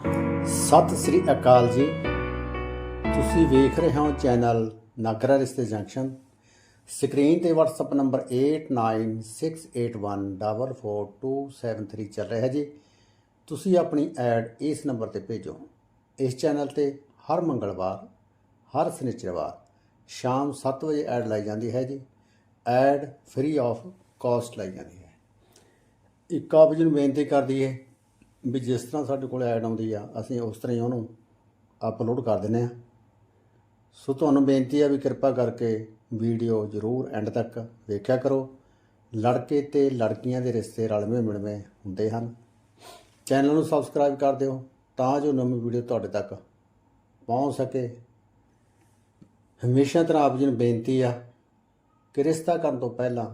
ਸਤਿ ਸ੍ਰੀ ਅਕਾਲ ਜੀ। ਤੁਸੀਂ ਵੇਖ ਰਹੇ ਹੋ ਚੈਨਲ ਨਾਗਰਾ ਰਿਸ਼ਤੇ ਜੰਕਸ਼ਨ। ਸਕਰੀਨ ਤੇ WhatsApp ਨੰਬਰ 8968144273 ਚੱਲ ਰਿਹਾ ਜੀ। ਤੁਸੀਂ ਆਪਣੀ ਐਡ ਇਸ ਨੰਬਰ ਤੇ ਭੇਜੋ। ਇਸ ਚੈਨਲ ਤੇ ਹਰ ਮੰਗਲਵਾਰ, ਹਰ ਸ਼ਨੀਚਰਵਾਰ ਸ਼ਾਮ 7 ਵਜੇ ਐਡ ਲਾਈ ਜਾਂਦੀ ਹੈ ਜੀ। ਐਡ ਫ੍ਰੀ ਆਫ ਕਾਸਟ ਲਾਈ ਜਾਂਦੀ ਹੈ। ਇੱਕ ਆਪ ਜੀ ਨੂੰ ਬੇਨਤੀ ਕਰਦੀ ਹੈ ਵੀ ਜਿਸ ਤਰ੍ਹਾਂ ਸਾਡੇ ਕੋਲ ਐਡ ਆਉਂਦੀ ਆ, ਅਸੀਂ ਉਸ ਤਰ੍ਹਾਂ ਹੀ ਉਹਨੂੰ ਅਪਲੋਡ ਕਰ ਦਿੰਦੇ ਆ ਸੋ ਤੁਹਾਨੂੰ ਬੇਨਤੀ ਆ ਵੀ ਕਿਰਪਾ ਕਰਕੇ ਵੀਡੀਓ ਜ਼ਰੂਰ ਐਂਡ ਤੱਕ ਵੇਖਿਆ ਕਰੋ। ਲੜਕੇ ਤੇ ਲੜਕੀਆਂ ਦੇ ਰਿਸ਼ਤੇ ਰਲਵੇਂ ਮਿਲਵੇਂ ਹੁੰਦੇ ਹਨ। ਚੈਨਲ ਨੂੰ ਸਬਸਕ੍ਰਾਈਬ ਕਰ ਦਿਓ ਤਾਂ ਜੋ ਨਵੀਂ ਵੀਡੀਓ ਤੁਹਾਡੇ ਤੱਕ ਪਹੁੰਚ ਸਕੇ। ਹਮੇਸ਼ਾ ਤਰ੍ਹਾਂ ਆਪ ਜੀ ਨੂੰ ਬੇਨਤੀ ਆ ਕਿ ਰਿਸ਼ਤਾ ਕਰਨ ਤੋਂ ਪਹਿਲਾਂ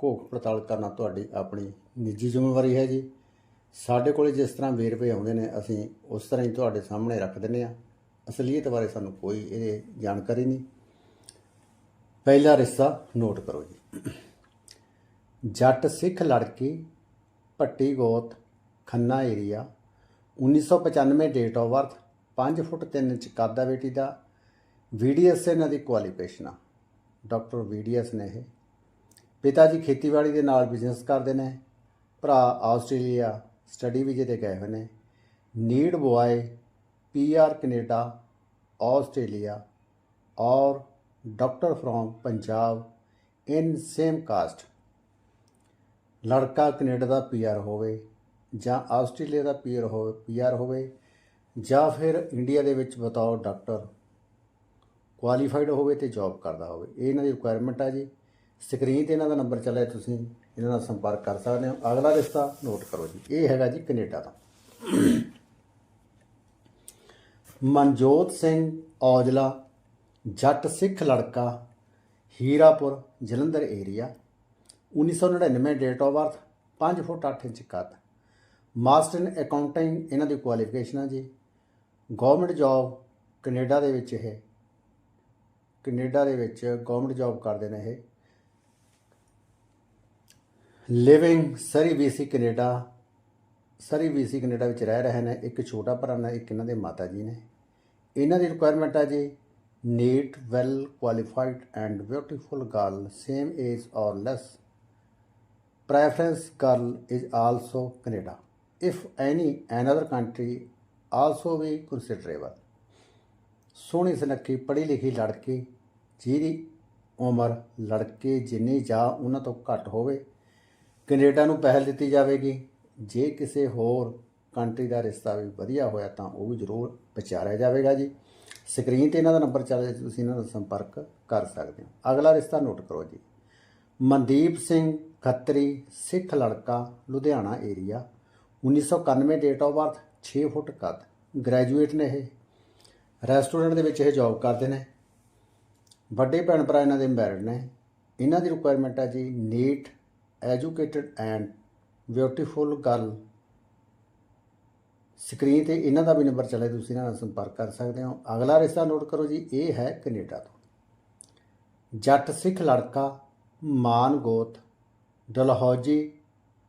ਘੋਖ ਪੜਤਾਲ ਕਰਨਾ ਤੁਹਾਡੀ ਆਪਣੀ ਨਿੱਜੀ ਜ਼ਿੰਮੇਵਾਰੀ ਹੈ ਜੀ। ਸਾਡੇ ਕੋਲੇ ਜਿਸ ਤਰ੍ਹਾਂ ਵੇਰਵੇ ਆਉਂਦੇ ਨੇ, ਅਸੀਂ ਉਸ ਤਰ੍ਹਾਂ ਹੀ ਤੁਹਾਡੇ ਸਾਹਮਣੇ ਰੱਖ ਦਿੰਦੇ ਆ ਅਸਲੀਅਤ ਬਾਰੇ ਸਾਨੂੰ ਕੋਈ ਇਹ ਜਾਣਕਾਰੀ ਨਹੀਂ। ਪਹਿਲਾ ਰਿਸ਼ਤਾ ਨੋਟ ਕਰੋ ਜੀ। ਜੱਟ ਸਿੱਖ ਲੜਕੀ, ਭੱਟੀ ਗੋਤ, Khanna area 1995 date of birth 5 foot 3 inch ਕੱਦ ਆ ਬੇਟੀ ਦਾ। ਵੀਡੀਐਸ ਇਹਨਾਂ ਦੀ ਕੁਆਲੀਫਿਕੇਸ਼ਨ ਆ। ਡਾਕਟਰ ਵੀਡੀਐਸ ਨੇ ਇਹ। ਪਿਤਾ ਜੀ ਖੇਤੀਬਾੜੀ ਦੇ ਨਾਲ ਬਿਜ਼ਨਸ ਕਰਦੇ ਨੇ। ਭਰਾ ਆਸਟ੍ਰੇਲੀਆ ਸਟੱਡੀ ਵੀਜ਼ੇ ਤੇ ਗਏ ਹੋਏ ਨੇ। Need boy PR Canada, Australia or doctor from Punjab in same caste. ਲੜਕਾ ਕੈਨੇਡਾ ਦਾ ਪੀਆਰ ਹੋਵੇ ਜਾਂ ਆਸਟ੍ਰੇਲੀਆ ਦਾ ਪੀਆਰ ਹੋਵੇ ਪੀਆਰ ਹੋਵੇ ਜਾਂ ਫਿਰ ਇੰਡੀਆ ਦੇ ਵਿੱਚ ਬਤੌਰ ਡਾਕਟਰ ਕੁਆਲੀਫਾਈਡ ਹੋਵੇ ਤੇ ਜੌਬ ਕਰਦਾ ਹੋਵੇ। ਇਹ ਇਹਨਾਂ ਦੀ ਰਿਕੁਆਇਰਮੈਂਟ ਆ ਜੀ। ਸਕਰੀਨ ਤੇ ਇਹਨਾਂ ਦਾ ਨੰਬਰ ਚੱਲਿਆ ਤੁਸੀਂ। ਇਹਨਾਂ ਨਾਲ ਸੰਪਰਕ ਕਰ ਸਕਦੇ ਹੋ। ਅਗਲਾ ਰਿਸ਼ਤਾ ਨੋਟ ਕਰੋ ਜੀ। ਇਹ ਹੈਗਾ ਜੀ ਕੈਨੇਡਾ ਦਾ। ਮਨਜੋਤ ਸਿੰਘ ਔਜਲਾ, ਜੱਟ ਸਿੱਖ ਲੜਕਾ, Hirapur, Jalandhar area 1999 date of birth 5 foot 8 inch ਕੱਦ। ਮਾਸਟਰ ਇਨ ਅਕਾਊਂਟਿੰਗ ਇਹਨਾਂ ਦੀ ਕੁਆਲੀਫਿਕੇਸ਼ਨ ਆ ਜੀ। ਗਵਰਨਮੈਂਟ ਜੌਬ ਕੈਨੇਡਾ ਦੇ ਵਿੱਚ ਇਹ। ਕੈਨੇਡਾ ਦੇ ਵਿੱਚ ਗਵਰਨਮੈਂਟ ਜੌਬ ਕਰਦੇ ਨੇ ਇਹ। Living Surrey BC Canada Surrey BC Canada ਵਿੱਚ ਰਹਿ ਰਹੇ ਨੇ, ਇੱਕ ਛੋਟਾ ਭਰਾ ਨੇ, ਇੱਕ ਇਹਨਾਂ ਦੇ ਮਾਤਾ ਜੀ ਨੇ ਇਹਨਾਂ ਦੀ ਰਿਕੁਆਇਰਮੈਂਟ ਹੈ ਜੀ neat well qualified and beautiful girl same age or less preference girl is also Canada. If any another country, also be considerable. ਸੋਹਣੀ ਸੁਨੱਖੀ ਪੜ੍ਹੀ ਲਿਖੀ ਲੜਕੀ, ਜਿਹਦੀ ਉਮਰ ਲੜਕੇ ਜਿੰਨੀ ਜਾਂ ਉਹਨਾਂ ਤੋਂ ਘੱਟ ਹੋਵੇ ਕੈਨੇਡਾ ਨੂੰ ਪਹਿਲ ਦਿੱਤੀ ਜਾਵੇਗੀ, ਜੇ ਕਿਸੇ ਹੋਰ ਕੰਟਰੀ ਦਾ ਰਿਸ਼ਤਾ ਵੀ ਵਧੀਆ ਹੋਇਆ ਤਾਂ ਉਹ ਵੀ ਜ਼ਰੂਰ ਵਿਚਾਰਿਆ ਜਾਵੇਗਾ ਜੀ। ਸਕਰੀਨ ਤੇ ਇਹਨਾਂ ਦਾ ਨੰਬਰ ਚੱਲ ਰਿਹਾ ਤੁਸੀਂ ਇਹਨਾਂ ਦਾ ਸੰਪਰਕ ਕਰ ਸਕਦੇ ਹੋ। ਅਗਲਾ ਰਿਸ਼ਤਾ ਨੋਟ ਕਰੋ ਜੀ। ਮਨਦੀਪ ਸਿੰਘ ਖੱਤਰੀ, ਸਿੱਖ ਲੜਕਾ, Ludhiana area 1991 date of birth 6 foot ਕੱਦ ਗ੍ਰੈਜੂਏਟ ਨੇ ਇਹ। ਰੈਸਟੋਰੈਂਟ ਦੇ ਵਿੱਚ ਇਹ ਜੌਬ ਕਰਦੇ ਨੇ। ਵੱਡੇ ਭੈਣ ਭਰਾ ਇਹਨਾਂ ਦੇ ਮੈਰਿਡ ਨੇ। ਇਹਨਾਂ ਦੀ ਰਿਕੁਆਇਰਮੈਂਟ ਹੈ ਜੀ neat educated and beautiful girl screen ਤੇ ਇਹਨਾਂ ਦਾ ਵੀ ਨੰਬਰ ਚੱਲੇ, ਤੁਸੀਂ ਇਹਨਾਂ ਨਾਲ ਸੰਪਰਕ ਕਰ ਸਕਦੇ ਹੋ। ਅਗਲਾ ਰਿਸ਼ਤਾ ਨੋਟ ਕਰੋ ਜੀ, ਇਹ ਹੈ ਕੈਨੇਡਾ ਤੋਂ। ਜੱਟ ਸਿੱਖ ਲੜਕਾ ਮਾਨ ਗੋਤ, ਡਲਹੌਜੀ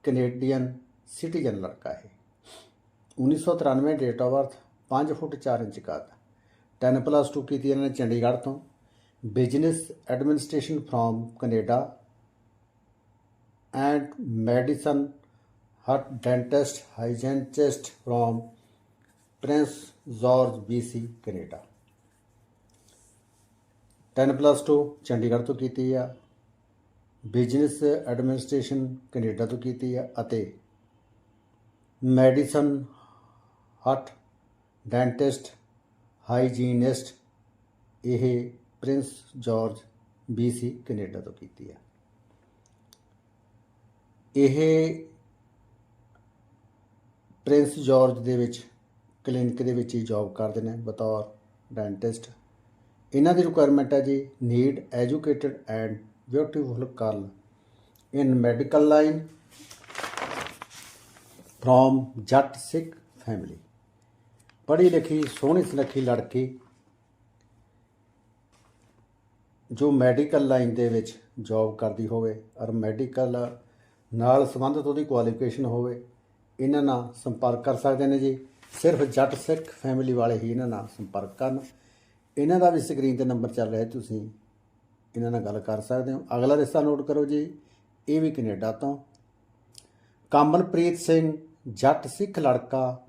ਕੈਨੇਡੀਅਨ ਸਿਟੀਜ਼ਨ ਲੜਕਾ ਹੈ 1993 date of birth 5 foot 4 inch ਕੱਦ 10 ਪਲੱਸ 2 ਕੀਤੀ ਇਹਨਾਂ ਨੇ ਚੰਡੀਗੜ੍ਹ ਤੋਂ। Business administration from Canada and Medicine Hat dentist hygienist from Prince George BC Canada 10 plus 2 Chandigarh ਤੋਂ ਕੀਤੀ ਆ ਬਿਜ਼ਨਸ ਐਡਮਿਨਿਸਟ੍ਰੇਸ਼ਨ ਕੈਨੇਡਾ ਤੋਂ ਕੀਤੀ ਆ ਅਤੇ ਮੈਡੀਸਨ ਹਟ ਡੈਂਟਿਸਟ ਹਾਈਜੀਨਿਸਟ ਇਹ ਪ੍ਰਿੰਸ ਜਾਰਜ ਬੀਸੀ ਕੈਨੇਡਾ ਤੋਂ ਕੀਤੀ ਆ ਇਹ ਪ੍ਰਿੰਸ ਜਾਰਜ ਦੇ ਵਿੱਚ, ਕਲੀਨਿਕ ਦੇ ਵਿੱਚ ਹੀ ਜੌਬ ਕਰਦੇ ਨੇ, ਬਤੌਰ ਡੈਂਟਿਸਟ ਇਹਨਾਂ ਦੀ ਰਿਕੁਆਇਰਮੈਂਟ ਹੈ ਜੀ need educated and beautiful girl in medical line from Jatt Sikh family ਪੜ੍ਹੀ ਲਿਖੀ, ਸੋਹਣੀ ਸੁਨੱਖੀ ਲੜਕੀ ਜੋ ਮੈਡੀਕਲ ਲਾਈਨ ਦੇ ਵਿੱਚ ਜੌਬ ਕਰਦੀ ਹੋਵੇ, ਔਰ ਮੈਡੀਕਲ ਨਾਲ ਸੰਬੰਧਿਤ ਉਹਦੀ ਕੁਆਲੀਫਿਕੇਸ਼ਨ ਹੋਵੇ, ਇਹਨਾਂ ਨਾਲ ਸੰਪਰਕ ਕਰ ਸਕਦੇ ਨੇ ਜੀ। ਸਿਰਫ ਜੱਟ ਸਿੱਖ ਫੈਮਿਲੀ ਵਾਲੇ ਹੀ ਇਹਨਾਂ ਨਾਲ ਸੰਪਰਕ ਕਰਨ। ਇਹਨਾਂ ਦਾ ਵੀ ਸਕਰੀਨ ਤੇ ਨੰਬਰ ਚੱਲ ਰਿਹਾ ਤੁਸੀਂ ਇਹਨਾਂ ਨਾਲ ਗੱਲ ਕਰ ਸਕਦੇ ਹੋ। ਅਗਲਾ ਰਿਸ਼ਤਾ ਨੋਟ ਕਰੋ ਜੀ, ਇਹ ਵੀ ਕੈਨੇਡਾ ਤੋਂ। ਕਮਲਪ੍ਰੀਤ ਸਿੰਘ, ਜੱਟ ਸਿੱਖ ਲੜਕਾ,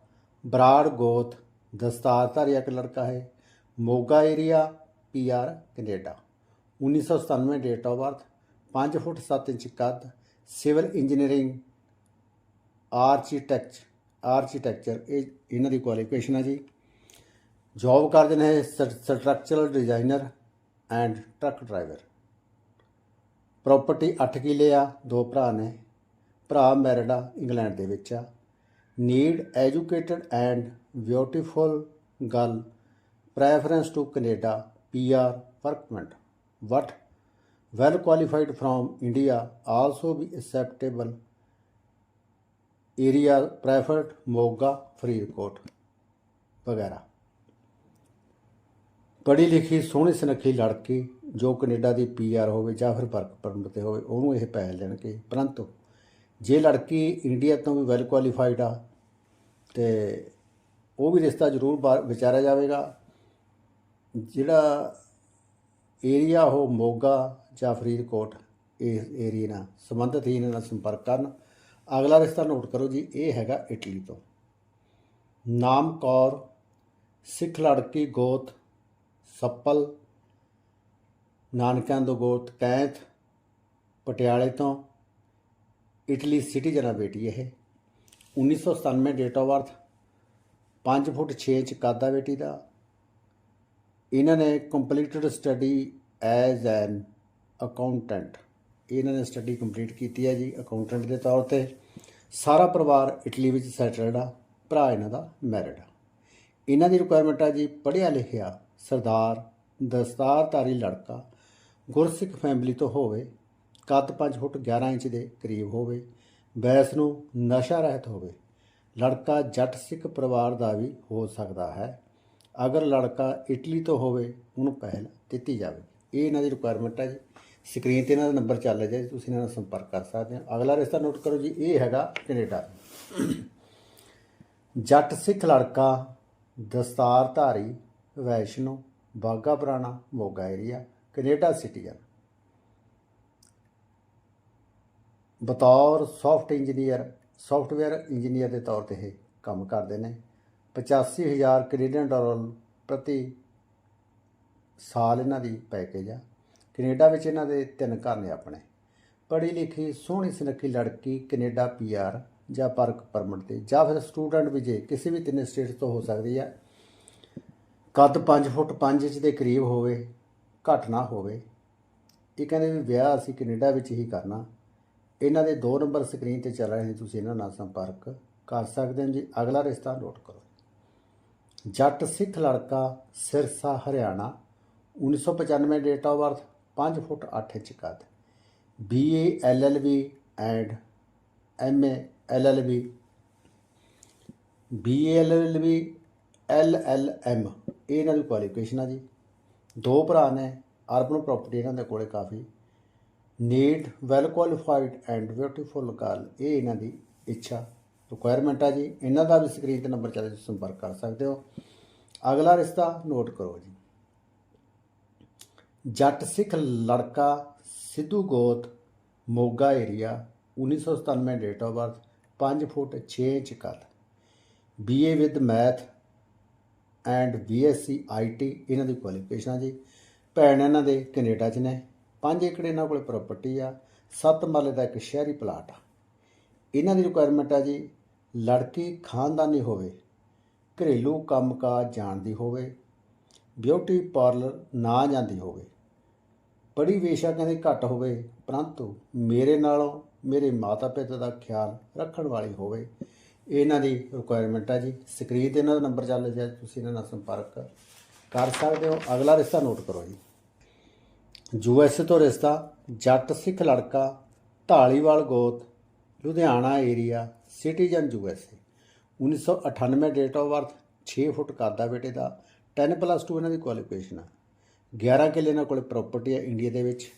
ਬਰਾੜ ਗੋਤ, ਦਸਤਾਰਧਾਰੀ ਇੱਕ ਲੜਕਾ ਹੈ। Moga area PR Canada. 1997 date of birth 5 foot 7 inch ਕੱਦ ਸਿਵਲ ਇੰਜੀਨੀਅਰਿੰਗ ਆਰਕੀਟੈਕਚ ਆਰਕੀਟੈਕਚਰ ਇਹ ਇਹਨਾਂ ਦੀ ਕੁਆਲੀਫਿਕੇਸ਼ਨ ਹੈ ਜੀ। ਜੌਬ ਕਰਦੇ ਨੇ structural designer and truck driver property 8 ਕਿੱਲੇ ਆ, ਦੋ ਭਰਾ ਨੇ। ਭਰਾ ਮੈਰਿਡ ਇੰਗਲੈਂਡ ਦੇ ਵਿੱਚ ਆ। Need educated and beautiful girl preference to Canada PR work permit but well qualified from India, also be acceptable. Area preferred Moga Faridkot ਵਗੈਰਾ ਪੜ੍ਹੀ ਲਿਖੀ ਸੋਹਣੀ ਸੁਨੱਖੀ ਲੜਕੀ ਜੋ ਕੈਨੇਡਾ ਦੀ ਪੀਆਰ ਹੋਵੇ ਜਾਂ ਫਿਰ ਵਰਕ ਪਰਮਿਟ ਤੇ ਹੋਵੇ ਉਹਨੂੰ ਇਹ ਪਹਿਲ ਲੈਣਗੇ ਪਰੰਤੂ ਜੇ ਲੜਕੀ ਇੰਡੀਆ ਤੋਂ ਵੀ ਵੈਲ ਕੁਆਲੀਫਾਈਡ ਆ ਤੇ ਉਹ ਵੀ ਰਿਸ਼ਤਾ ਜ਼ਰੂਰ ਬਾ- ਵਿਚਾਰਿਆ ਜਾਵੇਗਾ ਜਿਹੜਾ ਏਰੀਆ ਉਹ ਮੋਗਾ ਜਾਂ ਫਰੀਦਕੋਟ ਇਸ ਏਰੀਆ ਨਾਲ ਸੰਬੰਧਿਤ ਹੀ ਇਹਨਾਂ ਨਾਲ ਸੰਪਰਕ ਕਰਨ। ਅਗਲਾ ਰਿਸ਼ਤਾ ਨੋਟ ਕਰੋ ਜੀ, ਇਹ ਹੈਗਾ ਇਟਲੀ ਤੋਂ। ਨਾਮ ਕੌਰ, ਸਿੱਖ ਲੜਕੀ ਗੋਤ, ਸੱਪਲ, ਨਾਨਕਿਆਂ ਤੋਂ ਗੋਤ ਕੈਂਥ, ਪਟਿਆਲੇ ਤੋਂ। ਇਟਲੀ ਸਿਟੀਜ਼ਨ ਆ ਬੇਟੀ ਇਹ। 1997 date of birth 5 foot 6 inch ਕਾਦਾ ਬੇਟੀ ਦਾ। ਇਹਨਾਂ ਨੇ completed study as an accountant ਇਹਨਾਂ ਨੇ ਸਟੱਡੀ ਕੰਪਲੀਟ ਕੀਤੀ ਹੈ ਜੀ ਅਕਾਊਂਟੈਂਟ ਦੇ ਤੌਰ ਤੇ। ਸਾਰਾ ਪਰਿਵਾਰ ਇਟਲੀ ਵਿੱਚ ਸੈਟਲਡ ਆ, ਭਰਾ ਇਹਨਾਂ ਦਾ ਮੈਰਿਡ ਆ। ਇਹਨਾਂ ਦੀ ਰਿਕੁਆਇਰਮੈਂਟ ਆ ਜੀ ਪੜ੍ਹਿਆ ਲਿਖਿਆ ਸਰਦਾਰ ਦਸਤਾਰਧਾਰੀ ਲੜਕਾ, ਗੁਰਸਿੱਖ ਫੈਮਿਲੀ ਤੋਂ ਹੋਵੇ, ਕੱਦ 5 ਫੁੱਟ 11 ਇੰਚ ਦੇ ਕਰੀਬ ਹੋਵੇ, ਬੈਸ ਨੂੰ ਨਸ਼ਾ ਰਹਿਤ ਹੋਵੇ, ਲੜਕਾ ਜੱਟ ਸਿੱਖ ਪਰਿਵਾਰ ਦਾ ਵੀ ਹੋ ਸਕਦਾ ਹੈ। ਅਗਰ ਲੜਕਾ ਇਟਲੀ ਤੋਂ ਹੋਵੇ, ਉਹਨੂੰ ਪਹਿਲ ਦਿੱਤੀ ਜਾਵੇਗੀ ਇਹ ਇਹਨਾਂ ਦੀ ਰਿਕੁਆਇਰਮੈਂਟ ਹੈ ਜੀ। ਸਕਰੀਨ ਤੇ ਇਹਨਾਂ ਦਾ ਨੰਬਰ ਚੱਲ ਰਿਹਾ ਜੀ। ਤੁਸੀਂ ਇਹਨਾਂ ਨਾਲ ਸੰਪਰਕ ਕਰ ਸਕਦੇ ਹੋ। ਅਗਲਾ ਰਿਸ਼ਤਾ ਨੋਟ ਕਰੋ ਜੀ। ਇਹ ਹੈਗਾ ਕੈਨੇਡਾ। ਜੱਟ ਸਿੱਖ ਲੜਕਾ, ਦਸਤਾਰਧਾਰੀ, Vaishno Bagha Purana, Moga area Canada citizen ਬਤੌਰ ਸੌਫਟ ਇੰਜੀਨੀਅਰ ਸੌਫਟਵੇਅਰ ਇੰਜੀਨੀਅਰ ਦੇ ਤੌਰ ਤੇ ਇਹ ਕੰਮ ਕਰਦੇ ਨੇ। 85000 ਕੈਨੇਡੀਅਨ ਡਾਲਰ ਪ੍ਰਤੀ ਸਾਲ ਇਹਨਾਂ ਦੀ ਪੈਕੇਜ ਆ। ਕੈਨੇਡਾ ਵਿੱਚ ਇਹਨਾਂ ਦੇ ਤਿੰਨ ਘਰ ਨੇ ਆਪਣੇ। ਪੜ੍ਹੀ ਲਿਖੀ, ਸੋਹਣੀ ਸੁਨੱਖੀ ਲੜਕੀ ਕੈਨੇਡਾ ਪੀਆਰ ਜਾਂ ਪਰਕ ਪਰਮਿਟ ਤੇ, ਜਾਂ ਫਿਰ ਸਟੂਡੈਂਟ ਵੀ ਜੇ ਕਿਸੇ ਵੀ ਤਿੰਨੇ ਸਟੇਟ ਤੋਂ ਹੋ ਸਕਦੀ ਹੈ ਕੱਦ 5 ਫੁੱਟ 5 ਇੰਚ ਦੇ ਕਰੀਬ ਹੋਵੇ, ਘੱਟ ਨਾ ਹੋਵੇ। ਇਹ ਕਹਿੰਦੇ ਵੀ ਵਿਆਹ ਅਸੀਂ ਕੈਨੇਡਾ ਵਿੱਚ ਹੀ ਕਰਨਾ। ਇਹਨਾਂ ਦੇ ਦੋ ਨੰਬਰ ਸਕਰੀਨ ਤੇ ਚੱਲ ਰਹੇ ਨੇ, ਤੁਸੀਂ ਇਹਨਾਂ ਨਾਲ ਸੰਪਰਕ ਕਰ ਸਕਦੇ ਹੋ ਜੀ। ਅਗਲਾ ਰਿਸ਼ਤਾ ਨੋਟ ਕਰੋ। ਜੱਟ ਸਿੱਖ ਲੜਕਾ Sirsa Haryana 1995 date of birth 5 foot 8 inch ਕੱਦ। BA LLB and MA LLB BA LLB LLM ਇਹ ਇਹਨਾਂ ਦੀ ਕੁਆਲੀਫਿਕੇਸ਼ਨ ਆ ਜੀ। ਦੋ ਭਰਾ ਨੇ ਅਰਬਨ ਪ੍ਰਾਪਰਟੀ ਇਹਨਾਂ ਦੇ ਕੋਲੇ ਕਾਫੀ। Neat well qualified and beautiful girl ਇਹ ਇਹਨਾਂ ਦੀ ਇੱਛਾ। ਰਿਕੁਆਇਰਮੈਂਟ ਆ ਜੀ, ਇਹਨਾਂ ਦਾ ਵੀ ਸਕਰੀਨ ਤੇ ਨੰਬਰ ਚੱਲੇ ਤੁਸੀਂ ਸੰਪਰਕ ਕਰ ਸਕਦੇ ਹੋ। ਅਗਲਾ ਰਿਸ਼ਤਾ ਨੋਟ ਕਰੋ ਜੀ। ਜੱਟ ਸਿੱਖ ਲੜਕਾ ਸਿੱਧੂ ਗੋਤ, Moga area 1997 date of birth 5 foot 6 inch ਕੱਦ। BA with math and BSc IT ਇਹਨਾਂ ਦੀ ਕੁਆਲੀਫਿਕੇਸ਼ਨ ਆ ਜੀ। ਭੈਣ ਇਹਨਾਂ ਦੇ ਕੈਨੇਡਾ 'ਚ ਨੇ। 5 ਏਕੜ ਇਹਨਾਂ ਕੋਲ ਪ੍ਰਾਪਰਟੀ ਆ। 7 ਮਰਲੇ ਦਾ ਇੱਕ ਸ਼ਹਿਰੀ ਪਲਾਟ ਆ। ਇਹਨਾਂ ਦੀ ਰਿਕੁਆਇਰਮੈਂਟ ਆ ਜੀ ਲੜਕੀ ਖਾਨਦਾਨੀ ਹੋਵੇ, ਘਰੇਲੂ ਕੰਮਕਾਜ ਜਾਣਦੀ ਹੋਵੇ, ਬਿਊਟੀ ਪਾਰਲਰ ਨਾ ਜਾਂਦੀ ਹੋਵੇ ਬੜੀ ਵੇਸ਼ਾ ਕਹਿੰਦੇ ਘੱਟ ਹੋਵੇ, ਪਰੰਤੂ ਮੇਰੇ ਨਾਲੋਂ ਮੇਰੇ ਮਾਤਾ ਪਿਤਾ ਦਾ ਖਿਆਲ ਰੱਖਣ ਵਾਲੀ ਹੋਵੇ, ਇਹਨਾਂ ਦੀ ਰਿਕੁਆਇਰਮੈਂਟ ਆ ਜੀ। ਸਕਰੀਨ ਤੇ ਇਹਨਾਂ ਦਾ ਨੰਬਰ ਚੱਲ ਰਿਹਾ, ਤੁਸੀਂ ਇਹਨਾਂ ਨਾਲ ਸੰਪਰਕ ਕਰ ਸਕਦੇ ਹੋ। ਅਗਲਾ ਰਿਸ਼ਤਾ ਨੋਟ ਕਰੋ ਜੀ। ਯੂ ਯੂਐਸ ਤੋਂ ਰਿਸ਼ਤਾ ਜੱਟ ਸਿੱਖ ਲੜਕਾ ਢਾਲੀਵਾਲ ਗੋਤ, Ludhiana area citizen USA 1998 date of birth 6 foot ਕੱਦ ਬੇਟੇ ਦਾ 10 ਪਲੱਸ 2 ਇਹਨਾਂ ਦੀ ਕੁਆਲੀਫਿਕੇਸ਼ਨ ਆ। 11 ਕਿੱਲੇ ਇਹਨਾਂ ਕੋਲ ਪ੍ਰਾਪਰਟੀ ਆ ਇੰਡੀਆ ਦੇ ਵਿੱਚ।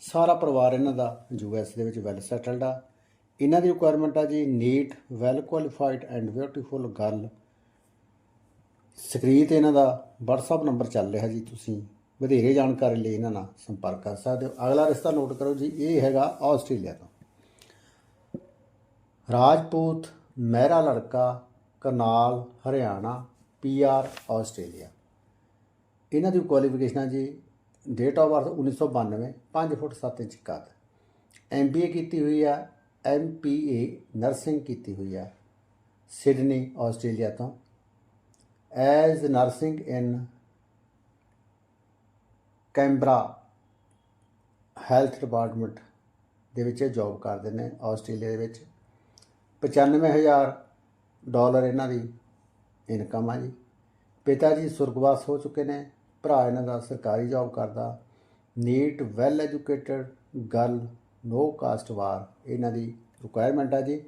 ਸਾਰਾ ਪਰਿਵਾਰ ਇਹਨਾਂ ਦਾ ਯੂ ਯੂਐਸ ਦੇ ਵਿੱਚ ਵੈਲ ਸੈਟਲਡ ਆ। ਇਹਨਾਂ ਦੀ ਰਿਕੁਆਇਰਮੈਂਟ ਆ ਜੀ neat well qualified and beautiful girl screen ਤੇ ਇਹਨਾਂ ਦਾ WhatsApp ਨੰਬਰ ਚੱਲ ਰਿਹਾ ਜੀ ਤੁਸੀਂ। ਵਧੇਰੇ ਜਾਣਕਾਰੀ ਲਈ ਇਹਨਾਂ ਨਾਲ ਸੰਪਰਕ ਕਰ ਸਕਦੇ ਹੋ। ਅਗਲਾ ਰਿਸ਼ਤਾ ਨੋਟ ਕਰੋ ਜੀ, ਇਹ ਹੈਗਾ ਆਸਟ੍ਰੇਲੀਆ ਤੋਂ। ਰਾਜਪੂਤ ਮਹਿਰਾ ਲੜਕਾ, ਕਰਨਾਲ, ਹਰਿਆਣਾ ਪੀਆਰ ਆਸਟ੍ਰੇਲੀਆ। ਇਹਨਾਂ ਦੀ ਕੁਆਲੀਫਿਕੇਸ਼ਨਾਂ ਜੀ date of birth 1992 5 foot 7 inch ਕੱਦ। ਐਮਬੀਏ ਕੀਤੀ ਹੋਈ ਆ ਐਮਪੀਏ ਨਰਸਿੰਗ ਕੀਤੀ ਹੋਈ ਆ ਸਿਡਨੀ ਆਸਟ੍ਰੇਲੀਆ ਤੋਂ। As nursing in Canberra health department ਦੇ ਵਿੱਚ ਜੌਬ ਕਰਦੇ ਨੇ, ਆਸਟ੍ਰੇਲੀਆ ਦੇ ਵਿੱਚ। 95000 ਡਾਲਰ ਇਹਨਾਂ ਦੀ ਇਨਕਮ ਆ ਜੀ। ਪਿਤਾ ਜੀ ਸੁਰਗਵਾਸ ਹੋ ਚੁੱਕੇ ਨੇ, ਭਰਾ ਇਹਨਾਂ ਦਾ ਸਰਕਾਰੀ ਜੌਬ ਕਰਦਾ। Neat well educated girl no caste bar ਇਹਨਾਂ ਦੀ ਰਿਕੁਆਇਰਮੈਂਟ ਆ ਜੀ।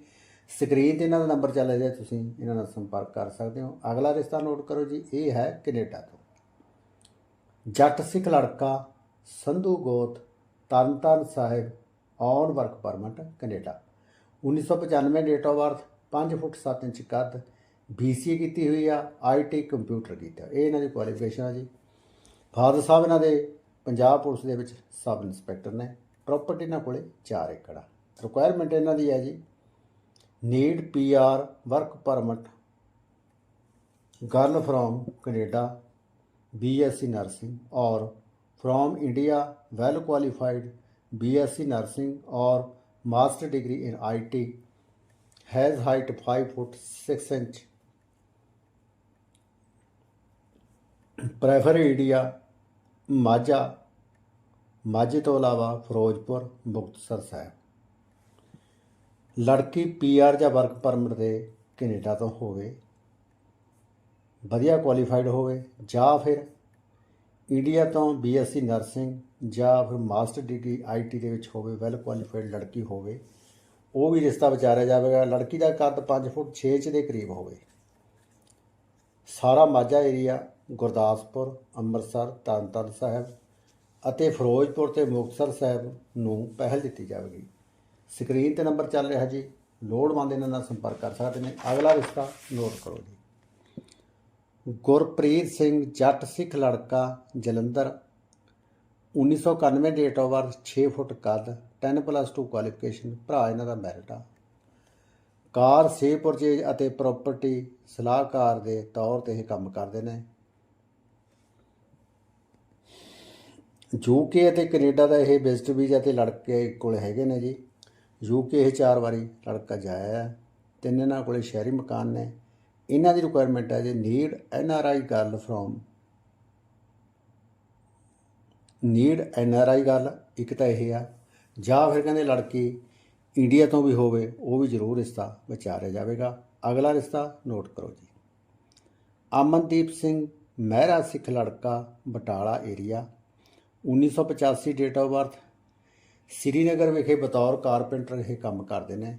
ਸਕਰੀਨ ਤੇ ਇਹਨਾਂ ਦਾ ਨੰਬਰ ਚੱਲ ਰਿਹਾ, ਤੁਸੀਂ ਇਹਨਾਂ ਨਾਲ ਸੰਪਰਕ ਕਰ ਸਕਦੇ ਹੋ। ਅਗਲਾ ਰਿਸ਼ਤਾ ਨੋਟ ਕਰੋ ਜੀ, ਇਹ ਹੈ ਕੈਨੇਡਾ ਤੋਂ। ਜੱਟ ਸਿੱਖ ਲੜਕਾ ਸੰਧੂ ਗੋਤ, Tarn Taran Sahib on work permit Canada. 1995 date of birth 5 foot 7 inch ਕੱਦ BCA ਕੀਤੀ ਹੋਈ ਆ ਆਈਟੀ ਕੰਪਿਊਟਰ ਕੀਤਾ ਇਹ ਇਹਨਾਂ ਦੀ ਕੁਆਲੀਫਿਕੇਸ਼ਨ ਆ ਜੀ। ਫਾਦਰ ਸਾਹਿਬ ਇਹਨਾਂ ਦੇ ਪੰਜਾਬ ਪੁਲਿਸ ਦੇ ਵਿੱਚ ਸਬ ਇੰਸਪੈਕਟਰ ਨੇ। ਪ੍ਰਾਪਰਟੀ ਇਹਨਾਂ ਕੋਲੇ 4 ਏਕੜ ਆ। ਰਿਕੁਆਇਰਮੈਂਟ ਇਹਨਾਂ ਦੀ ਹੈ ਜੀ। Need P R work permit girl from Canada C nursing or from India well qualified B S C nursing or master degree in IT, has height 5 foot 6 inch, prefer India, Majha ਮਾਝੇ ਤੋਂ ਇਲਾਵਾ ਫਿਰੋਜ਼ਪੁਰ ਮੁਕਤਸਰ ਸਾਹਿਬ। ਲੜਕੀ PR ਜਾਂ work permit ਦੇ Canada ਤੋਂ ਹੋਵੇ ਵਧੀਆ qualified ਹੋਵੇ ਜਾਂ ਫਿਰ ਇੰਡੀਆ ਤੋਂ ਬੀਐਸਸੀ ਨਰਸਿੰਗ ਜਾਂ ਫਿਰ ਮਾਸਟਰ ਡਿਗਰੀ ਆਈਟੀ ਦੇ ਵਿੱਚ ਹੋਵੇ, ਵੈਲ ਕੁਆਲੀਫਾਈਡ ਲੜਕੀ ਹੋਵੇ, ਉਹ ਵੀ ਰਿਸ਼ਤਾ ਵਿਚਾਰਿਆ ਜਾਵੇਗਾ। ਲੜਕੀ ਦਾ ਕੱਦ 5 ਫੁੱਟ 6 ਇੰਚ ਦੇ ਕਰੀਬ ਹੋਵੇ। ਸਾਰਾ ਮਾਝਾ ਏਰੀਆ ਗੁਰਦਾਸਪੁਰ, ਅੰਮ੍ਰਿਤਸਰ, ਤਰਨਤਾਰਨ ਸਾਹਿਬ ਅਤੇ ਫਿਰੋਜ਼ਪੁਰ ਤੇ ਮੁਕਤਸਰ ਸਾਹਿਬ ਨੂੰ ਪਹਿਲ ਦਿੱਤੀ ਜਾਵੇਗੀ। ਸਕਰੀਨ ਤੇ ਨੰਬਰ ਚੱਲ ਰਿਹਾ ਜੀ। ਲੋੜਵੰਦ ਇਹਨਾਂ ਨਾਲ ਸੰਪਰਕ ਕਰ ਸਕਦੇ ਨੇ। ਅਗਲਾ ਰਿਸ਼ਤਾ ਨੋਟ ਕਰੋ ਜੀ। ਗੁਰਪ੍ਰੀਤ ਸਿੰਘ ਜੱਟ ਸਿੱਖ ਲੜਕਾ Jalandhar 1991 date of birth 6 foot ਕੱਦ 10 ਪਲੱਸ 2 ਕੁਆਲੀਫਿਕੇਸ਼ਨ ਭਰਾ ਇਹਨਾਂ ਦਾ ਮੈਰਿਟ ਆ। ਕਾਰ ਸੇ ਪਰਚੇਜ ਅਤੇ ਪ੍ਰਾਪਰਟੀ ਸਲਾਹਕਾਰ ਦੇ ਤੌਰ ਤੇ ਇਹ ਕੰਮ ਕਰਦੇ ਨੇ। ਯੂਕੇ ਅਤੇ ਕੈਨੇਡਾ ਦਾ ਇਹ ਵਿਜ਼ਟ ਵੀਜ਼ਾ ਤੇ ਲੜਕੇ ਕੋਲ ਹੈਗੇ ਨੇ ਜੀ। ਯੂਕੇ ਇਹ ਚਾਰ ਵਾਰੀ ਲੜਕਾ ਜਾਇਆ ਹੈ। ਤਿੰਨ ਇਹਨਾਂ ਕੋਲੇ ਸ਼ਹਿਰੀ ਮਕਾਨ ਨੇ। ਇਹਨਾਂ ਦੀ ਰਿਕੁਆਇਰਮੈਂਟ ਹੈ ਜੇ need N R I girl from need N R I girl ਇੱਕ ਤਾਂ ਇਹ ਆ। ਜਾਂ ਫਿਰ ਕਹਿੰਦੇ ਲੜਕੀ ਇੰਡੀਆ ਤੋਂ ਵੀ ਹੋਵੇ, ਉਹ ਵੀ ਜ਼ਰੂਰ ਰਿਸ਼ਤਾ ਵਿਚਾਰਿਆ ਜਾਵੇਗਾ। ਅਗਲਾ ਰਿਸ਼ਤਾ ਨੋਟ ਕਰੋ ਜੀ। ਅਮਨਦੀਪ ਸਿੰਘ, ਮਹਿਰਾ ਸਿੱਖ ਲੜਕਾ, Batala area 1985 date of birth Srinagar ਵਿਖੇ ਬਤੌਰ ਕਾਰਪੈਂਟਰ ਇਹ ਕੰਮ ਕਰਦੇ ਨੇ।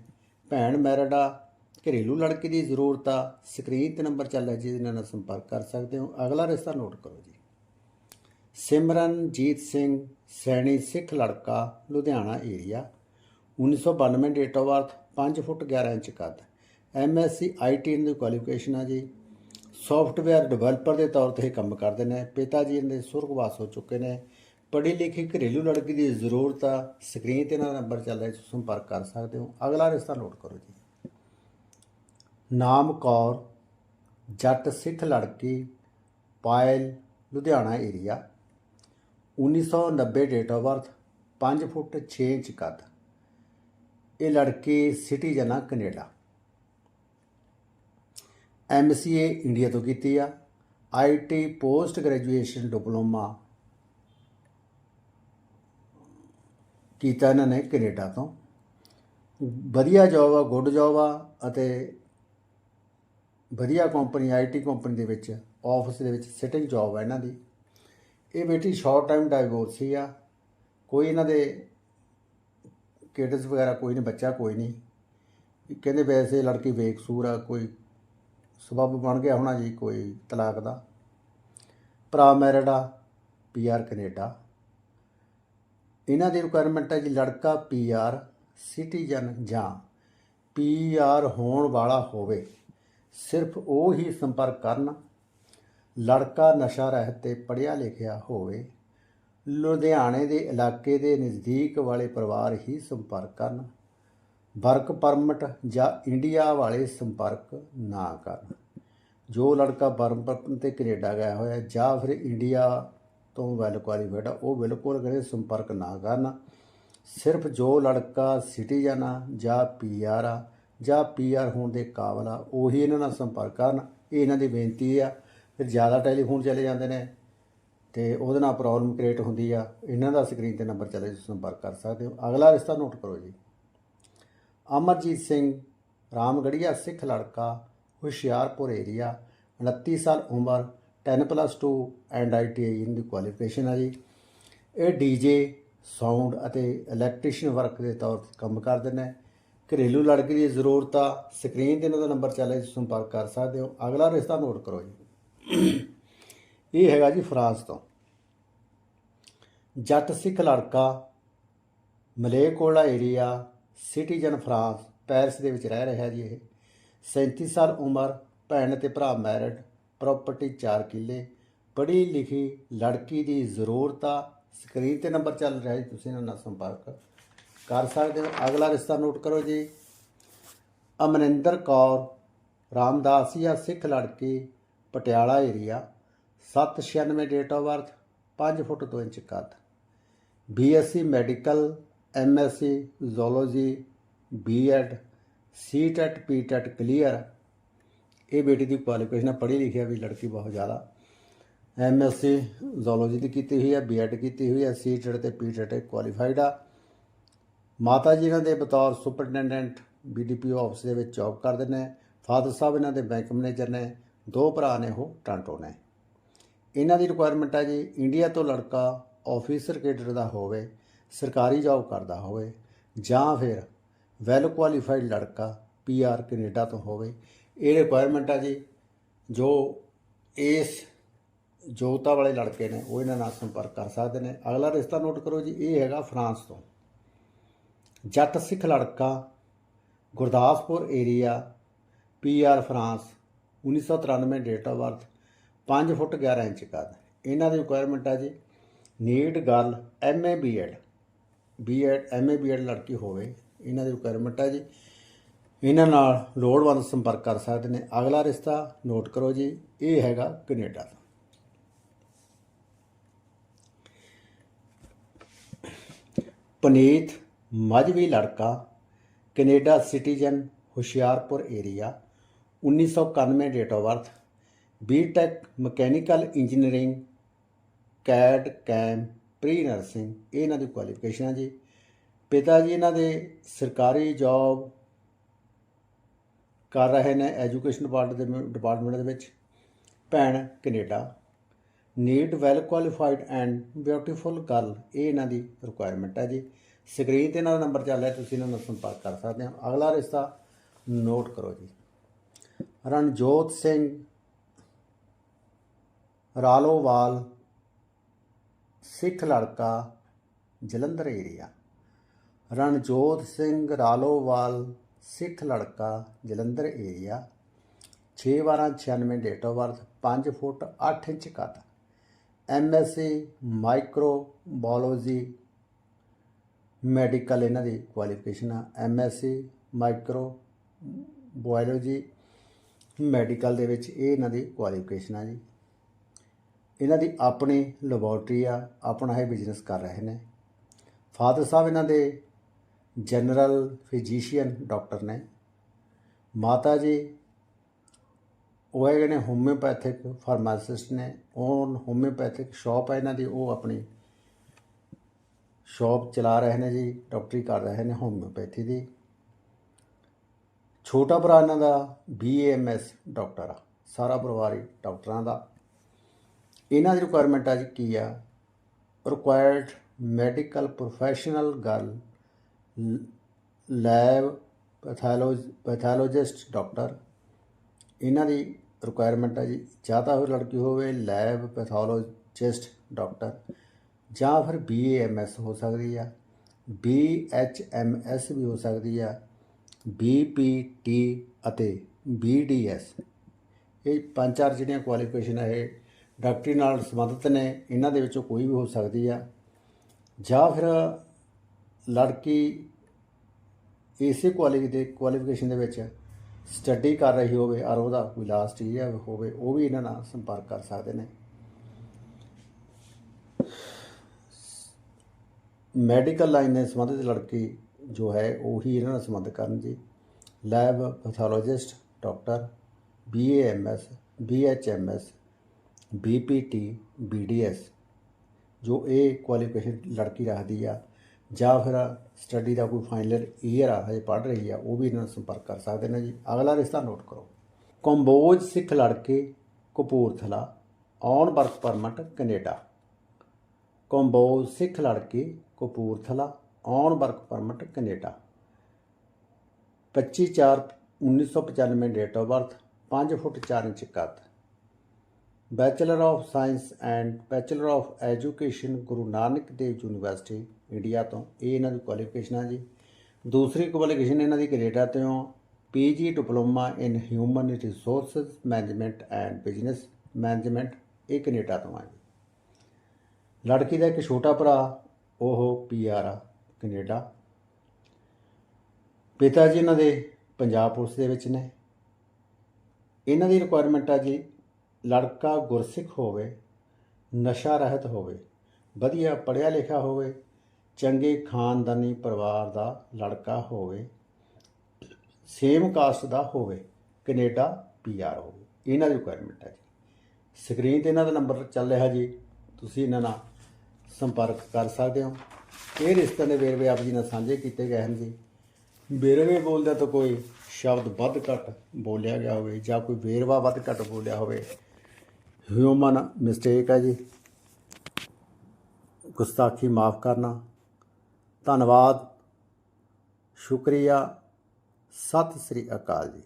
ਭੈਣ ਮੈਰਿਡਾ ਘਰੇਲੂ ਲੜਕੀ ਦੀ ਜ਼ਰੂਰਤ ਆ, ਸਕਰੀਨ ਤੇ ਨੰਬਰ ਚੱਲ ਰਿਹਾ ਜੀ ਇਹਨਾਂ ਨਾਲ ਸੰਪਰਕ ਕਰ ਸਕਦੇ ਹੋ। ਅਗਲਾ ਰਿਸ਼ਤਾ ਨੋਟ ਕਰੋ ਜੀ। ਸਿਮਰਨਜੀਤ ਸਿੰਘ, ਸੈਣੀ ਸਿੱਖ ਲੜਕਾ, Ludhiana area 1992 date of birth 5 foot 11 inch ਕੱਦ। ਐਮਐਸਸੀ ਆਈਟੀ ਦੀ ਕੁਆਲੀਫਿਕੇਸ਼ਨ ਆ ਜੀ। ਸੌਫਟਵੇਅਰ ਡਿਵੈਲਪਰ ਦੇ ਤੌਰ ਤੇ ਇਹ ਕੰਮ ਕਰਦੇ ਨੇ। ਪਿਤਾ ਜੀ ਇਹਨਾਂ ਦੇ ਸੁਰਗਵਾਸ ਹੋ ਚੁੱਕੇ ਨੇ। ਪੜ੍ਹੀ ਲਿਖੀ ਘਰੇਲੂ ਲੜਕੀ ਦੀ ਜ਼ਰੂਰਤ ਆ, ਸਕਰੀਨ ਤੇ ਇਹਨਾਂ ਦਾ ਨੰਬਰ ਚੱਲ ਰਿਹਾ ਸੰਪਰਕ ਕਰ ਸਕਦੇ ਹੋ। ਅਗਲਾ ਰਿਸ਼ਤਾ ਨੋਟ ਕਰੋ ਜੀ। ਨਾਮ ਕੌਰ, ਜੱਟ ਸਿੱਖ ਲੜਕੀ, Payal, Ludhiana area 1990 date of birth 5 foot 6 inch ਕੱਦ। ਇਹ ਲੜਕੀ ਸਿਟੀਜ਼ਨ ਆ ਕੈਨੇਡਾ। ਐਮਸੀਏ ਇੰਡੀਆ ਤੋਂ ਕੀਤੀ ਆ। ਆਈਟੀ ਪੋਸਟ ਗ੍ਰੈਜੂਏਸ਼ਨ ਡਿਪਲੋਮਾ ਕੀਤਾ ਇਹਨਾਂ ਨੇ ਕੈਨੇਡਾ ਤੋਂ। ਵਧੀਆ ਜੌਬ ਆ ਗੁੱਡ ਜੌਬ ਆ ਅਤੇ ਵਧੀਆ ਕੰਪਨੀ ਆਈਟੀ ਕੰਪਨੀ ਦੇ ਵਿੱਚ ਆਫਿਸ ਦੇ ਵਿੱਚ ਸਿਟਿੰਗ ਜੌਬ ਹੈ ਇਹਨਾਂ ਦੀ। ਇਹ ਬੇਟੀ ਸ਼ਾਰਟ ਟਾਈਮ ਡਾਈਵੋਰਸੀ ਆ। ਕੋਈ ਇਹਨਾਂ ਦੇ ਕਿਡਸ ਵਗੈਰਾ ਕੋਈ ਨਹੀਂ, ਬੱਚਾ ਕੋਈ ਨਹੀਂ। ਕਹਿੰਦੇ ਵੈਸੇ ਲੜਕੀ ਬੇਕਸੂਰ ਆ, ਕੋਈ ਸਬਬ ਬਣ ਗਿਆ ਹੋਣਾ ਜੀ, ਕੋਈ ਤਲਾਕ ਦਾ। ਭਰਾ ਮੈਰਿਡ ਆ ਪੀਆਰ ਕੈਨੇਡਾ। ਇਹਨਾਂ ਦੀ ਰਿਕੁਆਇਰਮੈਂਟ ਹੈ ਜੀ, ਲੜਕਾ ਪੀਆਰ ਸਿਟੀਜ਼ਨ ਜਾਂ ਪੀਆਰ ਹੋਣ ਵਾਲਾ ਹੋਵੇ। ਸਿਰਫ ਉਹ ਹੀ ਸੰਪਰਕ ਕਰਨ, ਲੜਕਾ ਨਸ਼ਾ ਰਹਿਤ ਤੇ ਪੜ੍ਹਿਆ ਲਿਖਿਆ ਹੋਵੇ, ਲੁਧਿਆਣੇ ਦੇ ਇਲਾਕੇ ਦੇ ਨਜ਼ਦੀਕ ਵਾਲੇ ਪਰਿਵਾਰ ਹੀ ਸੰਪਰਕ ਕਰਨ, ਵਰਕ ਪਰਮਿਟ ਜਾਂ ਇੰਡੀਆ ਵਾਲੇ ਸੰਪਰਕ ਨਾ ਕਰਨ। ਜੋ ਲੜਕਾ ਵਰਕ ਤੇ ਕੈਨੇਡਾ ਗਿਆ ਹੋਇਆ ਜਾਂ ਫਿਰ ਇੰਡੀਆ ਤੋਂ ਵੈਲ ਕੁਆਲੀਫਾਈਡ ਆ, ਉਹ ਬਿਲਕੁਲ ਕਦੇ ਸੰਪਰਕ ਨਾ ਕਰਨ। ਸਿਰਫ ਜੋ ਲੜਕਾ ਸਿਟੀਜ਼ਨ ਆ ਜਾਂ ਪੀਆਰ ਆ ਜਾਂ ਪੀਆਰ ਹੋਣ ਦੇ ਕਾਬਲ ਆ, ਉਹੀ ਇਹਨਾਂ ਨਾਲ ਸੰਪਰਕ ਕਰਨ। ਇਹ ਇਹਨਾਂ ਦੀ ਬੇਨਤੀ ਆ ਫਿਰ ਜ਼ਿਆਦਾ ਟੈਲੀਫੋਨ ਚਲੇ ਜਾਂਦੇ ਨੇ ਤੇ ਉਹਦੇ ਨਾਲ ਪ੍ਰੋਬਲਮ ਕ੍ਰੀਏਟ ਹੁੰਦੀ ਆ। ਇਹਨਾਂ ਦਾ ਸਕਰੀਨ ਤੇ ਨੰਬਰ ਚਲੇ ਤੁਸੀਂ ਸੰਪਰਕ ਕਰ ਸਕਦੇ ਹੋ। ਅਗਲਾ ਰਿਸ਼ਤਾ ਨੋਟ ਕਰੋ ਜੀ। ਅਮਰਜੀਤ ਸਿੰਘ ਰਾਮਗੜੀਆ ਸਿੱਖ ਲੜਕਾ, ਹੁਸ਼ਿਆਰਪੁਰ ਏਰੀਆ 29 ਸਾਲ ਉਮਰ 10 ਪਲੱਸ 2 ਐਂਡ ਆਈਟੀਆਈ ਇਨ ਦੀ ਕੁਆਲੀਫਿਕੇਸ਼ਨ ਆ ਜੀ। ਇਹ ਡੀਜੇ ਸਾਊਂਡ ਅਤੇ ਇਲੈਕਟ੍ਰੀਸ਼ੀਅਨ ਵਰਕ ਦੇ ਤੌਰ ਤੇ ਕੰਮ ਕਰਦੇ ਨੇ। ਘਰੇਲੂ ਲੜਕੀ ਦੀ ਜ਼ਰੂਰਤ ਆ, ਸਕਰੀਨ ਤੇ ਇਹਨਾਂ ਦਾ ਨੰਬਰ ਚੱਲ ਰਿਹਾ ਤੁਸੀਂ ਸੰਪਰਕ ਕਰ ਸਕਦੇ ਹੋ। ਅਗਲਾ ਰਿਸ਼ਤਾ ਨੋਟ ਕਰੋ ਜੀ। ਇਹ ਹੈਗਾ ਜੀ ਫਰਾਂਸ ਤੋਂ। ਜੱਟ ਸਿੱਖ ਲੜਕਾ ਮਲੇਕੋਲਾ ਏਰੀਆ ਸਿਟੀਜ਼ਨ ਫਰਾਂਸ, ਪੈਰਿਸ ਦੇ ਵਿੱਚ ਰਹਿ ਰਿਹਾ ਜੀ ਇਹ। 37 ਸਾਲ ਉਮਰ, ਭੈਣ ਤੇ ਭਰਾ ਮੈਰਿਡ ਪ੍ਰਾਪਰਟੀ 4 ਕਿੱਲੇ, ਪੜ੍ਹੀ ਲਿਖੀ ਲੜਕੀ ਦੀ ਜ਼ਰੂਰਤ ਆ। ਸਕਰੀਨ ਤੇ ਨੰਬਰ ਚੱਲ ਰਿਹਾ ਜੀ, ਤੁਸੀਂ ਇਹਨਾਂ ਨਾਲ ਸੰਪਰਕ ਕਰ ਸਕਦੇ ਹੋ। ਅਗਲਾ ਰਿਸ਼ਤਾ ਨੋਟ ਕਰੋ ਜੀ। ਅਮਰਿੰਦਰ ਕੌਰ ਰਾਮਦਾਸੀਆ ਸਿੱਖ ਲੜਕੀ, Patiala area 796 date of birth 5 foot 2 inch ਕੱਦ। BSc medical MSc zoology BEd CTET PTET clear ਇਹ ਬੇਟੀ ਦੀ ਕੁਆਲੀਫਿਕੇਸ਼ਨ ਹੈ, ਪੜ੍ਹੀ ਲਿਖੀ ਹੈ ਵੀ ਲੜਕੀ ਬਹੁਤ ਜ਼ਿਆਦਾ। ਐਮਐਸਸੀ ਜ਼ੂਲੋਜੀ ਦੀ ਕੀਤੀ ਹੋਈ ਹੈ ਬੀਐਡ ਕੀਤੀ ਹੋਈ ਹੈ ਸੀਟੈਟ ਤੇ ਪੀਟੈਟ ਕੁਆਲੀਫਾਈਡ ਆ। ਮਾਤਾ ਜੀ ਇਹਨਾਂ ਦੇ ਬਤੌਰ ਸੁਪਰਡੈਂਡੈਂਟ ਬੀਡੀਪੀਓ ਆਫਿਸ ਦੇ ਵਿੱਚ ਜੌਬ ਕਰਦੇ ਨੇ। ਫਾਦਰ ਸਾਹਿਬ ਇਹਨਾਂ ਦੇ ਬੈਂਕ ਮੈਨੇਜਰ ਨੇ। ਦੋ ਭਰਾ ਨੇ ਉਹ ਟਾਂਟੋ ਨੇ। ਇਹਨਾਂ ਦੀ ਰਿਕੁਆਇਰਮੈਂਟ ਹੈ ਜੀ, ਇੰਡੀਆ ਤੋਂ ਲੜਕਾ ਆਫੀਸਰ ਕੇਡਰ ਦਾ ਹੋਵੇ, ਸਰਕਾਰੀ ਜੌਬ ਕਰਦਾ ਹੋਵੇ, ਜਾਂ ਫਿਰ ਵੈਲ ਕੁਆਲੀਫਾਈਡ ਲੜਕਾ ਪੀਆਰ ਕੈਨੇਡਾ ਤੋਂ ਹੋਵੇ। ਇਹ ਰਿਕੁਆਇਰਮੈਂਟ ਆ ਜੀ, ਜੋ ਇਸ ਯੋਗਤਾ ਵਾਲੇ ਲੜਕੇ ਨੇ, ਉਹ ਇਹਨਾਂ ਨਾਲ ਸੰਪਰਕ ਕਰ ਸਕਦੇ ਨੇ। ਅਗਲਾ ਰਿਸ਼ਤਾ ਨੋਟ ਕਰੋ ਜੀ, ਇਹ ਹੈਗਾ ਫਰਾਂਸ ਤੋਂ। ਜੱਟ ਸਿੱਖ ਲੜਕਾ, Gurdaspur area PR France 1993 date of birth 5 foot 11 inch ਕੱਦ ਇਹਨਾਂ ਦੀ ਰਿਕੁਆਇਰਮੈਂਟ ਆ ਜੀ need girl MA BEd BEd MA BEd ਲੜਕੀ ਹੋਵੇ, ਇਹਨਾਂ ਦੀ ਰਿਕੁਆਇਰਮੈਂਟ ਹੈ ਜੀ। ਇਹਨਾਂ ਨਾਲ ਲੋੜਵੰਦ ਸੰਪਰਕ ਕਰ ਸਕਦੇ ਨੇ। ਅਗਲਾ ਰਿਸ਼ਤਾ ਨੋਟ ਕਰੋ ਜੀ, ਇਹ ਹੈਗਾ ਕੈਨੇਡਾ ਦਾ ਪਨੀਤ ਮਜਵੀ ਲੜਕਾ, Canada citizen, Hoshiarpur area 1991 date of birth BTech mechanical engineering CAD CAM pre nursing ਇਹ ਇਹਨਾਂ ਦੀ ਕੁਆਲੀਫਿਕੇਸ਼ਨ ਹੈ ਜੀ। ਪਿਤਾ ਜੀ ਇਹਨਾਂ ਦੇ ਸਰਕਾਰੀ ਜੌਬ ਕਰ ਰਹੇ ਨੇ ਐਜੂਕੇਸ਼ਨ ਡਿਪਾਰਟਮੈਂਟ ਦੇ ਡਿਪਾਰਟਮੈਂਟ ਦੇ ਵਿੱਚ। ਭੈਣ Canada need well qualified and beautiful girl ਇਹ ਇਹਨਾਂ ਦੀ ਰਿਕੁਆਇਰਮੈਂਟ ਹੈ ਜੀ। ਸਕਰੀਨ ਤੇ ਇਹਨਾਂ ਦਾ ਨੰਬਰ ਚੱਲ ਰਿਹਾ, ਤੁਸੀਂ ਇਹਨਾਂ ਨੂੰ ਸੰਪਰਕ ਕਰ ਸਕਦੇ ਹੋ। ਅਗਲਾ ਰਿਸ਼ਤਾ ਨੋਟ ਕਰੋ ਜੀ। ਰਣਜੋਤ ਸਿੰਘ ਰਾਲੋਵਾਲ, ਸਿੱਖ ਲੜਕਾ, ਜਲੰਧਰ ਏਰੀਆ ਰਣਜੋਤ ਸਿੰਘ ਰਾਲੋਵਾਲ, ਸਿੱਖ ਲੜਕਾ, Jalandhar area 6/12/96 date of birth 5 foot 8 inch ਕੱਦ। ਐਮਐਸਸੀ ਮਾਈਕਰੋਬਾਇਓਲੋਜੀ ਮੈਡੀਕਲ ਇਹਨਾਂ ਦੀ ਕੁਆਲੀਫਿਕੇਸ਼ਨ ਆ ਐਮਐਸਸੀ ਮਾਈਕਰੋ ਬਾਇਓਲੋਜੀ ਮੈਡੀਕਲ ਦੇ ਵਿੱਚ ਇਹ ਇਹਨਾਂ ਦੀ ਕੁਆਲੀਫਿਕੇਸ਼ਨ ਆ ਜੀ। ਇਹਨਾਂ ਦੀ ਆਪਣੀ ਲੈਬੋਰਟਰੀ ਆ, ਆਪਣਾ ਇਹ ਬਿਜ਼ਨਸ ਕਰ ਰਹੇ ਨੇ। ਫਾਦਰ ਸਾਹਿਬ ਇਹਨਾਂ ਦੇ ਜਨਰਲ ਫਿਜ਼ੀਸ਼ੀਅਨ ਡਾਕਟਰ ਨੇ। ਮਾਤਾ ਜੀ, ਉਹ ਹੈਗੇ ਨੇ ਹੋਮਿਓਪੈਥਿਕ ਫਾਰਮਾਸਿਸਟ ਨੇ, ਉਹ ਹੋਮਿਓਪੈਥਿਕ ਸ਼ਾਪ ਹੈ ਇਹਨਾਂ ਦੀ, ਉਹ ਆਪਣੀ ਸ਼ਾਪ ਚਲਾ ਰਹੇ ਨੇ ਜੀ, ਡਾਕਟਰੀ ਕਰ ਰਹੇ ਨੇ ਹੋਮਿਓਪੈਥੀ ਦੀ। ਛੋਟਾ ਭਰਾ ਇਹਨਾਂ ਦਾ ਬੀਏਐਮਐਸ ਡਾਕਟਰ ਆ। ਸਾਰਾ ਪਰਿਵਾਰ ਹੀ ਡਾਕਟਰਾਂ ਦਾ। ਇਹਨਾਂ ਦੀ ਰਿਕੁਆਇਰਮੈਂਟ ਅੱਜ ਕੀ ਆ? Required medical professional girl lab ਪੈਥੋਲੋਜ pathologist doctor ਇਹਨਾਂ ਦੀ ਰਿਕੁਆਇਰਮੈਂਟ ਹੈ ਜੀ, ਜਾਂ ਤਾਂ ਫਿਰ ਲੜਕੀ ਹੋਵੇ ਲੈਬ ਪੈਥੋਲੋਜਿਸਟ ਡਾਕਟਰ ਜਾਂ ਫਿਰ ਬੀਏਐਮਐਸ ਹੋ ਸਕਦੀ ਆ ਬੀਐਚਐਮਐਸ ਵੀ ਹੋ ਸਕਦੀ ਆ ਬੀਪੀਟੀ ਅਤੇ ਬੀਡੀਐਸ ਇਹ ਪੰਜ ਚਾਰ ਜਿਹੜੀਆਂ ਕੁਆਲੀਫਿਕੇਸ਼ਨ ਇਹ ਡਾਕਟਰੀ ਨਾਲ ਸੰਬੰਧਿਤ ਨੇ, ਇਹਨਾਂ ਦੇ ਵਿੱਚੋਂ ਕੋਈ ਵੀ ਹੋ ਸਕਦੀ ਆ। ਜਾਂ ਫਿਰ ਲੜਕੀ ਇਸੇ ਕੁਆਲਿਟੀ ਦੇ ਕੁਆਲੀਫਿਕੇਸ਼ਨ ਦੇ ਵਿੱਚ ਸਟੱਡੀ ਕਰ ਰਹੀ ਹੋਵੇ, ਔਰ ਉਹਦਾ ਕੋਈ ਲਾਸਟ ਈਅਰ ਹੋਵੇ, ਉਹ ਵੀ ਇਹਨਾਂ ਨਾਲ ਸੰਪਰਕ ਕਰ ਸਕਦੇ ਨੇ। ਮੈਡੀਕਲ ਲਾਈਨ ਨਾਲ ਸੰਬੰਧਿਤ ਲੜਕੀ ਜੋ ਹੈ, ਉਹੀ ਇਹਨਾਂ ਨਾਲ ਸੰਬੰਧ ਕਰਨ ਜੀ। Lab pathologist doctor BAMS BHMS BPT BDS ਜੋ ਇਹ ਕੁਆਲੀਫਿਕੇਸ਼ਨ ਲੜਕੀ ਰੱਖਦੀ ਆ। ਜਾਂ ਫਿਰ ਸਟੱਡੀ ਦਾ ਕੋਈ ਫਾਈਨਲ ਈਅਰ ਆ, ਹਜੇ ਪੜ੍ਹ ਰਹੀ ਆ, ਉਹ ਵੀ ਇਹਨਾਂ ਨਾਲ ਸੰਪਰਕ ਕਰ ਸਕਦੇ ਨੇ ਜੀ। ਅਗਲਾ ਰਿਸ਼ਤਾ ਨੋਟ ਕਰੋ। ਕੰਬੋਜ ਸਿੱਖ ਲੜਕੇ Kapurthala on work permit Canada. Kamboj Sikh ਲੜਕੇ Kapurthala on work permit Canada. 25 4 1995 date of birth 5 foot 4 inch ਕੱਦ। Bachelor of science and bachelor of education Guru Nanak Dev university, India ਤੋਂ। ਇਹ ਇਹਨਾਂ ਦੀ ਕੁਆਲੀਫਿਕੇਸ਼ਨ ਆ ਜੀ। ਦੂਸਰੀ ਕੁਆਲੀਫਿਕੇਸ਼ਨ ਇਹਨਾਂ ਦੀ ਕੈਨੇਡਾ ਤੋਂ। PG diploma in human resources management and business management, ਇਹ ਕੈਨੇਡਾ ਤੋਂ ਆ ਜੀ। ਲੜਕੀ ਦਾ ਇੱਕ ਛੋਟਾ ਭਰਾ, ਉਹ ਪੀਆਰ ਆ, ਕੈਨੇਡਾ। ਪਿਤਾ ਜੀ ਇਹਨਾਂ ਦੇ ਪੰਜਾਬ ਪੁਲਿਸ ਦੇ ਵਿੱਚ ਨੇ। ਇਹਨਾਂ ਦੀ ਰਿਕੁਆਇਰਮੈਂਟ ਆ ਜੀ, ਲੜਕਾ ਗੁਰਸਿੱਖ ਹੋਵੇ, ਨਸ਼ਾ ਰਹਿਤ ਹੋਵੇ, ਵਧੀਆ ਪੜ੍ਹਿਆ ਲਿਖਿਆ ਹੋਵੇ, ਚੰਗੇ ਖਾਨਦਾਨੀ ਪਰਿਵਾਰ ਦਾ ਲੜਕਾ ਹੋਵੇ ਸੇਮ ਕਾਸਟ ਦਾ ਹੋਵੇ, ਕੈਨੇਡਾ ਪੀਆਰ ਹੋਵੇ। ਇਹਨਾਂ ਦੀ ਰਿਕੁਆਇਰਮੈਂਟ ਹੈ ਜੀ। ਸਕਰੀਨ ਤੇ ਇਹਨਾਂ ਦਾ ਨੰਬਰ ਚੱਲ ਰਿਹਾ ਜੀ। ਤੁਸੀਂ ਇਹਨਾਂ ਨਾਲ ਸੰਪਰਕ ਕਰ ਸਕਦੇ ਹੋ। ਇਹ ਰਿਸ਼ਤੇ ਦੇ ਵੇਰਵੇ ਆਪ ਜੀ ਨਾਲ ਸਾਂਝੇ ਕੀਤੇ ਗਏ ਹਨ ਜੀ। ਵੇਰਵੇ ਬੋਲਦਾ ਤਾਂ ਕੋਈ ਸ਼ਬਦ ਵੱਧ ਘੱਟ ਬੋਲਿਆ ਗਿਆ ਹੋਵੇ ਜਾਂ ਕੋਈ ਵੇਰਵਾ ਵੱਧ ਘੱਟ ਬੋਲਿਆ ਹੋਵੇ। ਹਿਊਮਨ ਮਿਸਟੇਕ ਹੈ ਜੀ। ਗੁਸਤਾਖੀ ਮਾਫ ਕਰਨਾ। ਧੰਨਵਾਦ। ਸ਼ੁਕਰੀਆ। ਸਤਿ ਸ੍ਰੀ ਅਕਾਲ ਜੀ।